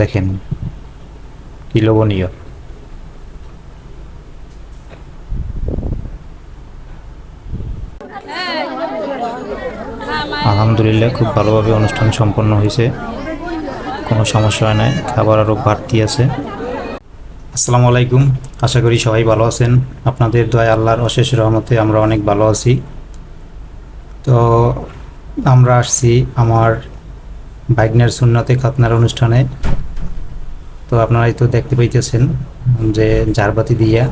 দেখেন, কি লোভনীয়। আলহামদুলিল্লাহ, খুব ভালোভাবে অনুষ্ঠান সম্পন্ন হয়েছে। কোনো সমস্যা হয় নাই, খাবার আরও বাড়তি আছে। আসসালামু আলাইকুম, আশা করি সবাই ভালো আছেন। আপনাদের দয়া আল্লাহর অশেষ রহমতে আমরা অনেক ভালো আছি। তো আমরা আসছি আমার বাইকনের সুন্নতে খাতনার অনুষ্ঠানে। তো আপনারাই তো দেখতে পাইতেছেন যে ঝাড়বাতি দিয়া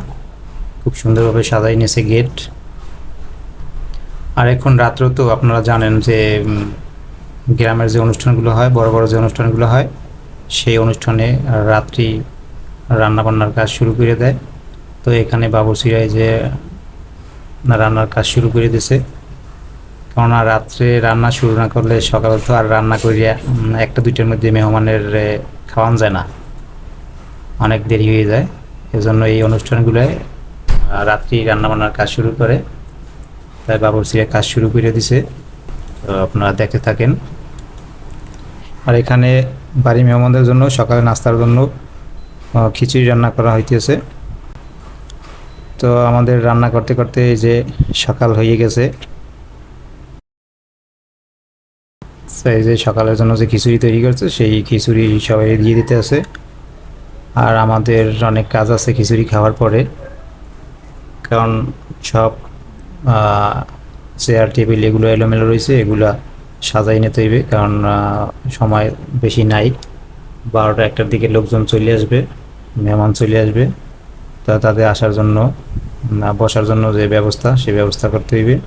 খুব সুন্দরভাবে সাজাই নিয়েছে গেট। আর এখন রাত্রেও তো আপনারা জানেন যে গ্রামের যে অনুষ্ঠানগুলো হয়, বড় বড় যে অনুষ্ঠানগুলো হয়, সেই অনুষ্ঠানে রাত্রি রান্নাবান্নার কাজ শুরু করে দেয়। তো এখানে বাবুসিরাই যে রান্নার কাজ শুরু করে দিছে। কেননা রাত্রে রান্না শুরু না করলে সকালে তো আর রান্না করিয়া একটা দুইটার মধ্যে মেহমানের খাওয়ান যায় না। অনেক দেরি হয়ে যায়। এজন্য এই অনুষ্ঠানগুলোয় রাত্রি রান্নাবান্নার কাজ শুরু করে। তাই বাবুর্চিরা কাজ শুরু করে দিছে। তো আপনারা দেখতে থাকেন। আর এখানে বাড়ি মেহমানদের জন্য সকালে নাস্তার জন্য খিচুড়ি রান্না করা হইতেছে। তো আমাদের রান্না করতে করতে এই যে সকাল হয়ে গেছে। এই যে সকালের জন্য যে খিচুড়ি তৈরি করছে, সেই খিচুড়ি সবাই দিয়ে দিতে আছে। আর আমাদের অনেক কাজ আছে খিচুড়ি খাওয়ার পরে। কারণ সব চেয়ার টেবিল এগুলো এলোমেলো রয়েছে, এগুলা সাজাই নিতে হইবে। কারণ সময় বেশি নাই। বারোটা একটার দিকে লোকজন চলে আসবে, মেহমান চলে আসবে। তা তাদের আসার জন্য বসার জন্য যে ব্যবস্থা, সে ব্যবস্থা করতে হইবে।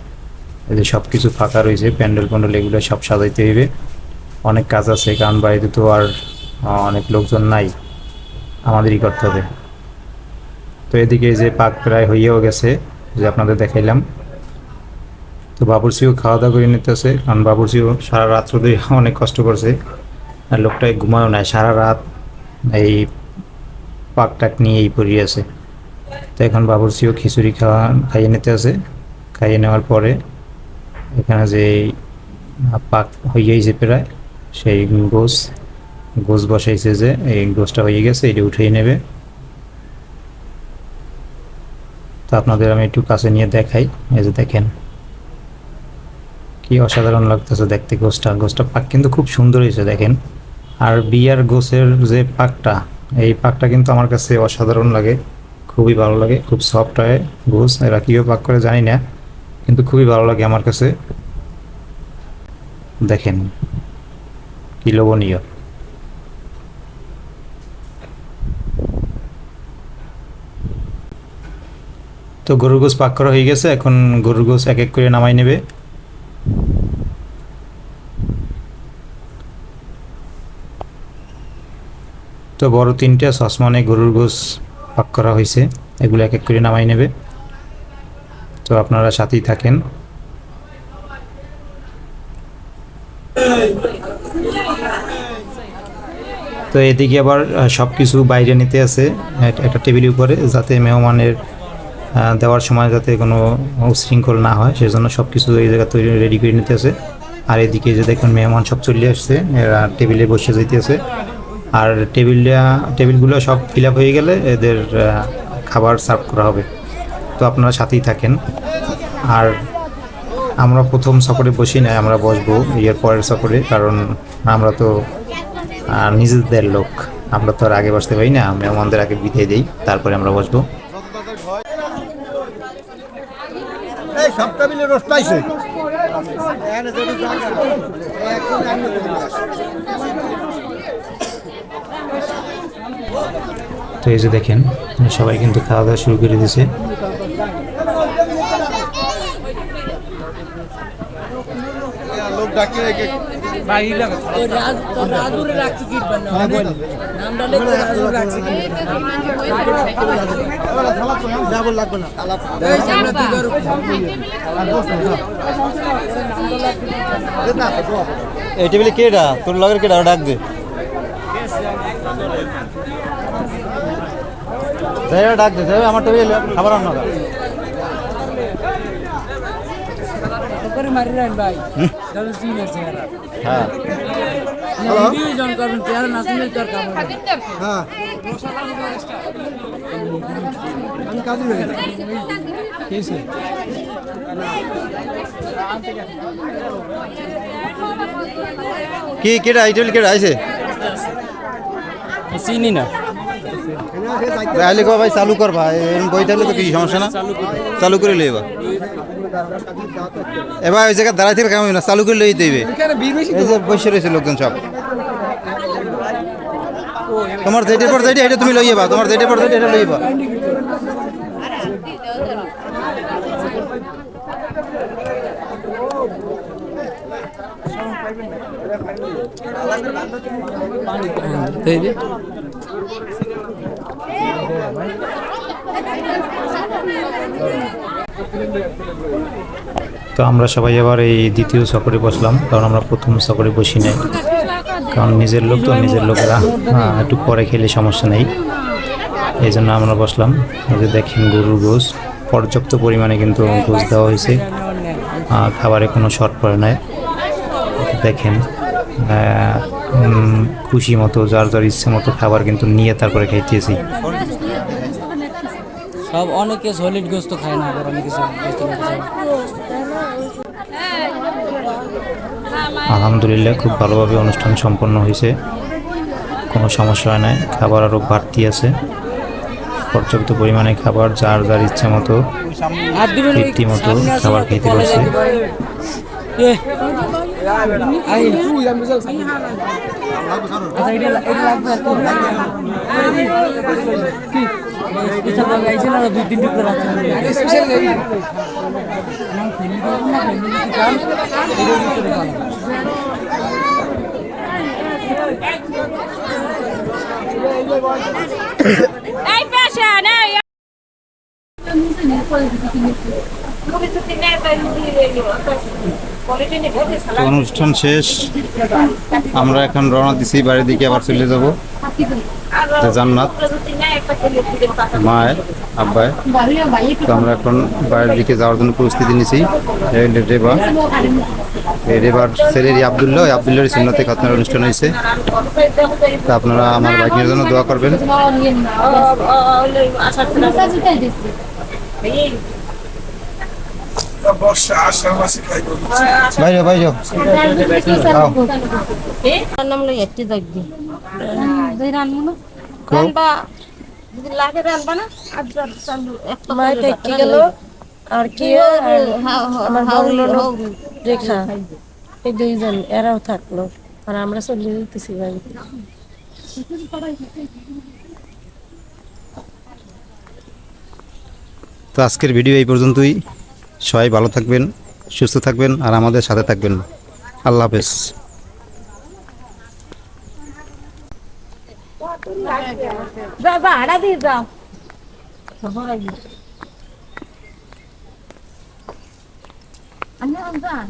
এই যে সব কিছু ফাঁকা রয়েছে, প্যান্ডেল প্যান্ডেল এগুলো সব সাজাইতে হইবে। অনেক কাজ আছে, কারণ বাড়িতে তো আর অনেক লোকজন নাই। আমাদেরই করতে হবে। তো এদিকে যে পাক প্রায় হইয়াও গেছে, যে আপনাদের দেখাইলাম। তো বাবুরসিও খাওয়া দাওয়া করে নিতেছে, কারণ বাবুরসিও সারা রাত্র ধরে অনেক কষ্ট করছে। আর লোকটাই ঘুমায়ও নাই, সারা রাত এই পাক টাক নিয়েই পড়িয়ে আছে। তো এখন বাবুরসিও খিচুড়ি খাওয়া, খাইয়ে নিতে আছে খাইয়ে নেওয়ার পরে এখানে যে পাক হইয়াইছে প্রায়, সেই গোস গোস বসাইছে যে এই গোসটা হয়ে গেছে, এটা উঠিয়ে নেবে। তো আপনাদের আমি একটু কাছে নিয়ে দেখাই, এই যে দেখেন। কি অসাধারণ লাগতেছে দেখতে গোসটা গোসটা পাক কিন্তু খুব সুন্দর হয়েছে, দেখেন। আর বিয়ার গোসের যে পাকটা, এই পাকটা কিন্তু আমার কাছে অসাধারণ লাগে, খুবই ভালো লাগে, খুব সফট হয় গোস, এরা কীভাবে পাক করে জানি না। কিন্তু খুবই ভালো লাগে আমার কাছে। দেখেন, কি লোভনীয়। তো গরুর গোস পাক করা হয়ে গেছে, এখন গরুর গোস এক এক করে নামাই নেবে। তো বড় তিনটা সসমানে গরুর গোস পাক করা হয়েছে, এগুলো এক এক করে নামাই নেবে। তো আপনারা সাথেই থাকেন। তো এদিকে আবার সব কিছু বাইরে নিতে আছে একটা টেবিলের উপরে, যাতে মেহমানের দেওয়ার সময় যাতে কোনো উশৃঙ্খল না হয়, সেজন্য সব কিছু এই জায়গা তৈরি রেডি করে নিতে আছে। আর এদিকে যে দেখুন, মেহমান সব চলে আসছে, এরা টেবিলে বসে যাইতেছে। আর টেবিলটা, টেবিলগুলো সব ফিল হয়ে গেলে এদের খাবার সার্ভ করা হবে। তো আপনারা সাথেই থাকেন। আর আমরা প্রথম সফরে বসি না আমরা বসবো ইয়ের পরের সফরে কারণ আমরা তো নিজেদের লোক। আমরা তো আর আগে বসতে পারি না মেহমানদের আগে বিদায় দিই তারপরে আমরা বসবো। তো এই যে দেখেন সবাই কিন্তু খাওয়া দাওয়া শুরু করে দিয়েছে লোক ডাকি রেখে রাজুরে রাখছি কিট বানাও নামটা লিখে রাজুরে রাখছি কিট। যাব লাগবে না। এই সামনে দিগর এই টেবিলে কেডা তোর লগের কেডা ডাক দে। ডাক দে। আমার টেবিলে খাবার আনো না করে মারি রান ভাই। চলো চিন আছে হ্যাঁ। ভিডিও জন করবেন তেয়ার না শুনলে তোর কাম হবে। হ্যাঁ। আমি কাজে লেগে কি কেটা এই টেবিল কেটা আইছে চিনি না। আইলে কো ভাই, চালু কর, ভাই এরকম বই তো কিছু সমস্যা না? চালু করে লইবা এবার ওই জায়গায় দাঁড়াই থেকে কাম হবে না, চালু করে লই দিবে এই যে বসে রয়েছে লোকজন সব। তোমার যেটার পর যেটা তুমি লইয়ে বা তোমার যেটার পর যেটা, এটা লইয়ে বা এই তো আমরা সবাই আবার এই দ্বিতীয় চকরে বসলাম, কারণ আমরা প্রথম চকরে বসি নাই। কারণ নিজের লোক তো নিজের লোকেরা। হ্যাঁ একটু পরে খেলে সমস্যা নেই। এই জন্য আমরা বসলাম। যে দেখেন গরুর গোস পর্যাপ্ত পরিমাণে কিন্তু গোস দেওয়া হয়েছে। খাবারে কোনো শর্ট পড়ে নাই। দেখেন খুশি মতো, যার যার ইচ্ছে মতো খাবার কিন্তু নিয়ে তারপরে খাইতেছি। সব অনেকে সলিড গোস্ত খায় না আবার অনেকে সলিড গোস্ত খায় আলহামদুলিল্লাহ খুব ভালোভাবে অনুষ্ঠান সম্পন্ন হয়েছে। কোনো সমস্যা হয় নাই খাবার আরও বাড়তি আছে। পর্যাপ্ত পরিমাণে খাবার যার যার ইচ্ছা মতো তৃপ্তি মতো খাবার খেতে পারছে। পারে। এ, আই। এটা লা- এটা লাগবে আর কি? কি? পিঠা বাবা আইছে না, অনুষ্ঠান শেষ আমরা এখন রওনা দিছি বাড়ির দিকে আবার চলে যাব জান্নাত মায়ের আব্বায় তো আমরা এখন বাড়ির দিকে যাওয়ার জন্য প্রস্তুতি নিছি এই হলো রেবা এই রেবার ছেলের আবদুল্লাহ আবদুল্লাহর সিন্নতে খাতনার অনুষ্ঠান হয়েছে তা আপনারা আমার বাইকের জন্য দোয়া করবেন বাইরে বাইরে। আও। একটি দেখবি দুই রানবো না? যদি লাগে রানবা না আর একটা কি গেল? আর কি আমার বড় রেখা এই দুইজন এরাও থাকল। আর আমরা চলে যেতেছি বাড়িতে তো আজকের ভিডিও এই পর্যন্তই। সবাই ভালো থাকবেন সুস্থ থাকবেন আর আমাদের সাথে থাকবেন। আল্লাহ হাফেজ। আমি যান